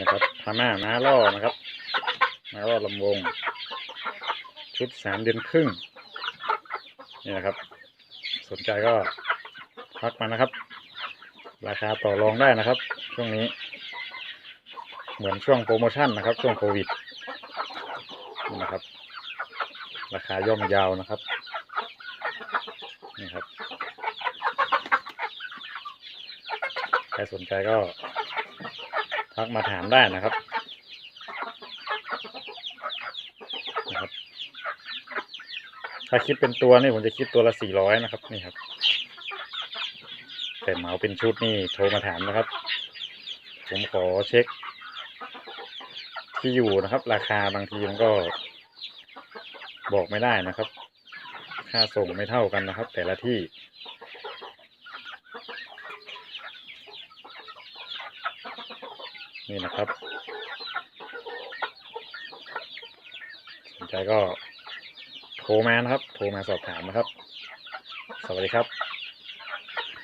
นะครับพม่าม้าล่อนะครับม้าล่อลำวง ชุดสามเดือนครึ่งนี่นะครับ สนใจก็ทักมานะครับ ราคาต่อรองได้นะครับ ช่วงนี้ เหมือนช่วงโปรโมชั่นนะครับ ช่วงโควิดนี่นะครับ ราคาย่อมยาวนะครับนี่ครับใครสนใจก็ ทักมาถามได้นะครับนะครับ ถ้าคิดเป็นตัวนี่ผมจะคิดตัวละสี่ร้อยนะครับนี่ครับ แต่เหมาเป็นชุดนี่โทรมาถามนะครับ ผมขอเช็ค ที่อยู่นะครับ ราคาบางทีมันก็บอกไม่ได้นะครับ ค่าส่งไม่เท่ากันนะครับ แต่ละที่ นี่นะครับ สนใจก็โทรมานะครับ โทรมาสอบถามนะครับ สวัสดีครับ